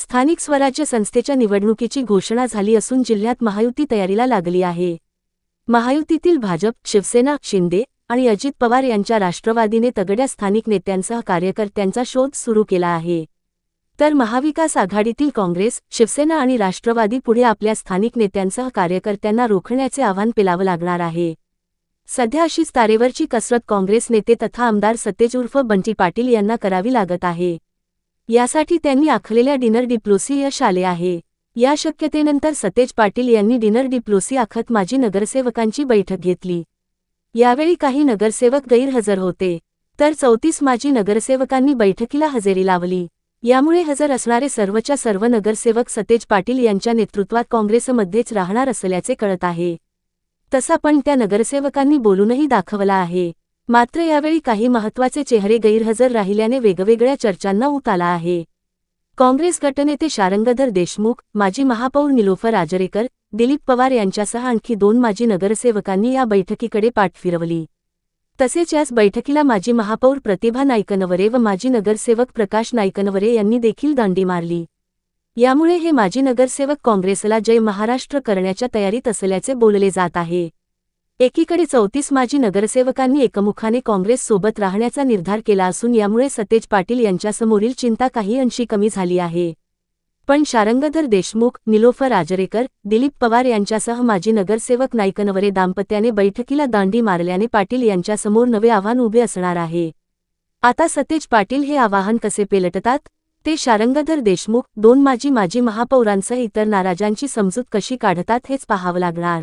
स्थानिक स्वराज्य संस्थेच्या निवडणुकीची घोषणा झाली असून जिल्ह्यात महायुती तयारीला लागली आहे. महायुतीतील भाजप शिवसेना शिंदे आणि अजित पवार यांच्या राष्ट्रवादीने तगड्या स्थानिक नेत्यांसह कार्यकर्त्यांचा शोध सुरू केला आहे. तर महाविकास आघाडीतील काँग्रेस शिवसेना आणि राष्ट्रवादी पुढे आपल्या स्थानिक नेत्यांसह कार्यकर्त्यांना रोखण्याचे आव्हान पेलावं लागणार आहे. सध्या अशीच तारेवरची कसरत काँग्रेस नेते तथा आमदार सतेज उर्फ बंटी पाटील यांना करावी लागत आहे. यासाठी त्यांनी आखलेल्या डिनर डिप्लोसी यश आले आहे. या शक्यतेनंतर सतेज पाटील यांनी डिनर डिप्लोसी आखत माजी नगरसेवकांची बैठक घेतली. यावेळी काही नगरसेवक गैरहजर होते. तर चौतीस माजी नगरसेवकांनी बैठकीला हजेरी लावली. यामुळे हजर असणारे सर्वच्या सर्व नगरसेवक सतेज पाटील यांच्या नेतृत्वात काँग्रेसमध्येच राहणार असल्याचे कळत आहे. तसा पण त्या नगरसेवकांनी बोलूनही दाखवला आहे. मात्र यावेळी काही महत्त्वाचे चेहरे गैरहजर राहिल्याने वेगवेगळ्या चर्चांना ऊत आला आहे. काँग्रेस गटनेते शारंगधर देशमुख माजी महापौर निलोफर आजरेकर दिलीप पवार यांच्यासह आणखी दोन माजी नगरसेवकांनी या बैठकीकडे पाठ फिरवली. तसेच याच बैठकीला माजी महापौर प्रतिभा नायकनवरे व माजी नगरसेवक प्रकाश नायकनवरे यांनी देखील दांडी मारली. यामुळे हे माजी नगरसेवक काँग्रेसला जय महाराष्ट्र करण्याच्या तयारीत असल्याचे बोलले जात आहे. एकीकडे चौतीस माजी नगरसेवकांनी एकमुखाने काँग्रेससोबत राहण्याचा निर्धार केला असून यामुळे सतेज पाटील यांच्यासमोरील चिंता काही अंशी कमी झाली आहे. पण शारंगधर देशमुख निलोफर आजरेकर दिलीप पवार यांच्यासह माजी नगरसेवक नायकनवरे दाम्पत्याने बैठकीला दांडी मारल्याने पाटील यांच्यासमोर नवे आव्हान उभे असणार आहे. आता सतेज पाटील हे आवाहन कसे पेलटतात? ते शारंगधर देशमुख दोन माजी माजी महापौरांसह इतर नाराजांची समजूत कशी काढतात हेच पाहावं लागणार.